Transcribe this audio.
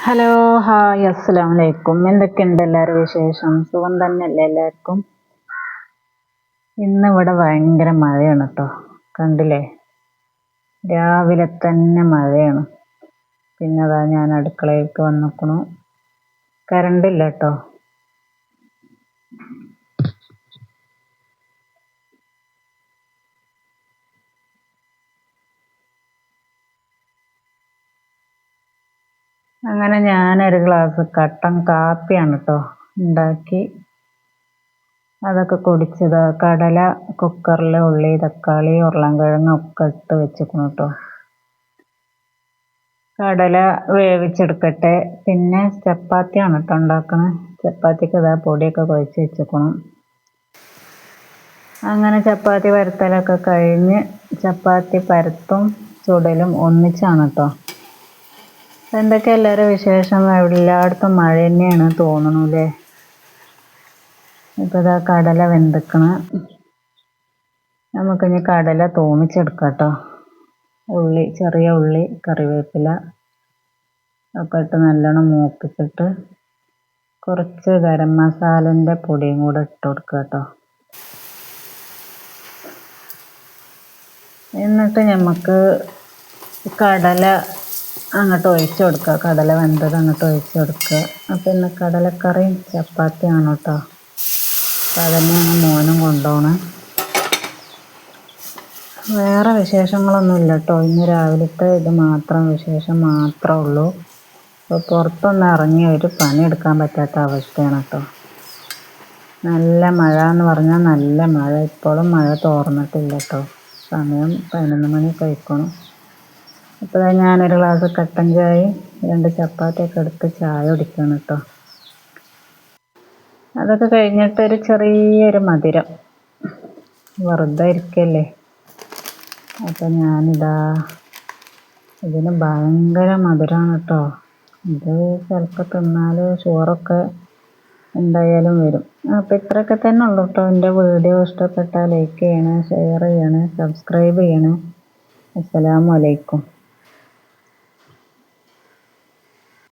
Hello hi അസ്സലാം വലൈക്കും എന്തൊക്കെയുണ്ട് എല്ലാവരും വിശേഷം? സുഖം തന്നെയല്ലേ എല്ലാവർക്കും? ഇന്നിവിടെ ഭയങ്കര മഴയാണ് കേട്ടോ കണ്ടില്ലേ? രാവിലെ തന്നെ മഴയാണ്. പിന്നെ അതാ ഞാൻ അടുക്കളയിലേക്ക് വന്നിക്കണു. കറണ്ടില്ല കേട്ടോ അങ്ങനെ ഞാനൊരു ഗ്ലാസ് കട്ടൻ കാപ്പിയാണ് കേട്ടോ ഉണ്ടാക്കി. അതൊക്കെ കുടിച്ചത്. കടല കുക്കറിൽ ഉള്ളി തക്കാളി ഉരുളൻകിഴങ്ങ് ഒക്കെ ഇട്ട് വെച്ചിരിക്കണം കേട്ടോ കടല വേവിച്ചെടുക്കട്ടെ. പിന്നെ ചപ്പാത്തിയാണ് കേട്ടോ ഉണ്ടാക്കണത് ചപ്പാത്തിക്ക് ഇതാ പൊടിയൊക്കെ കുഴച്ച് വെച്ചേക്കണം അങ്ങനെ ചപ്പാത്തി പരത്തലൊക്കെ കഴിഞ്ഞ് ചപ്പാത്തി പരത്തും ചുടലും ഒന്നിച്ചാണ് കേട്ടോ എന്തൊക്കെ എല്ലാവരും വിശേഷം? എല്ലായിടത്തും മഴ തന്നെയാണ് തോന്നണു അല്ലേ? ഇപ്പോൾ ഇതാ കടല വെന്തിക്കണ. നമുക്കിനി കടല തൂമിച്ചെടുക്കാം ഉള്ളി ചെറിയ ഉള്ളി കറിവേപ്പില ഒക്കെ ഇട്ട് നല്ലോണം മൂപ്പിച്ചിട്ട് കുറച്ച് ഗരം മസാലന്റെ പൊടിയും കൂടെ ഇട്ട് കൊടുക്കുക കേട്ടോ എന്നിട്ട് നമുക്ക് കടല അങ്ങോട്ട് ഒഴിച്ചു കൊടുക്കുക. കടല വെന്തത് അങ്ങോട്ട് ഒഴിച്ചു കൊടുക്കുക. പിന്നെ ഇന്ന് കടലക്കറിയും ചപ്പാത്തിയാണ് കേട്ടോ. അപ്പം അതന്നെയാണ് മോനും കൊണ്ടുപോകണം വേറെ വിശേഷങ്ങളൊന്നുമില്ല കേട്ടോ. ഇന്ന് രാവിലത്തെ ഇത് മാത്രം വിശേഷം മാത്രമേ ഉള്ളൂ. അപ്പോൾ പുറത്തൊന്ന് ഇറങ്ങി ഒരു പണിയെടുക്കാൻ പറ്റാത്ത അവസ്ഥയാണ് കേട്ടോ. നല്ല മഴ എന്ന് പറഞ്ഞാൽ നല്ല മഴ. ഇപ്പോഴും മഴ തോർന്നിട്ടില്ല കേട്ടോ. സമയം പതിനൊന്ന് മണി കഴിക്കണം അപ്പോൾ ഞാനൊരു ഗ്ലാസ് കട്ടൻ ചായ രണ്ട് ചപ്പാത്തിയൊക്കെ എടുത്ത് ചായ കുടിക്കണം കേട്ടോ അതൊക്കെ കഴിഞ്ഞിട്ട് ഒരു ചെറിയൊരു മധുരം. വെറുതെ ഇരിക്കല്ലേ? അപ്പോൾ ഞാനിതാ ഇതിന് ഭയങ്കര മധുരമാണ് കേട്ടോ ഇത് ചിലപ്പോൾ തിന്നാൽ ഷുഗറൊക്കെ എന്തായാലും വരും. അപ്പോൾ ഇത്രയൊക്കെ തന്നെ ഉള്ളൂ കേട്ടോ എന്റെ വീഡിയോ ഇഷ്ടപ്പെട്ടാൽ ലൈക്ക് ചെയ്യണേ ഷെയർ ചെയ്യണേ സബ്സ്ക്രൈബ് ചെയ്യണേ. അസ്സലാമു അലൈക്കും.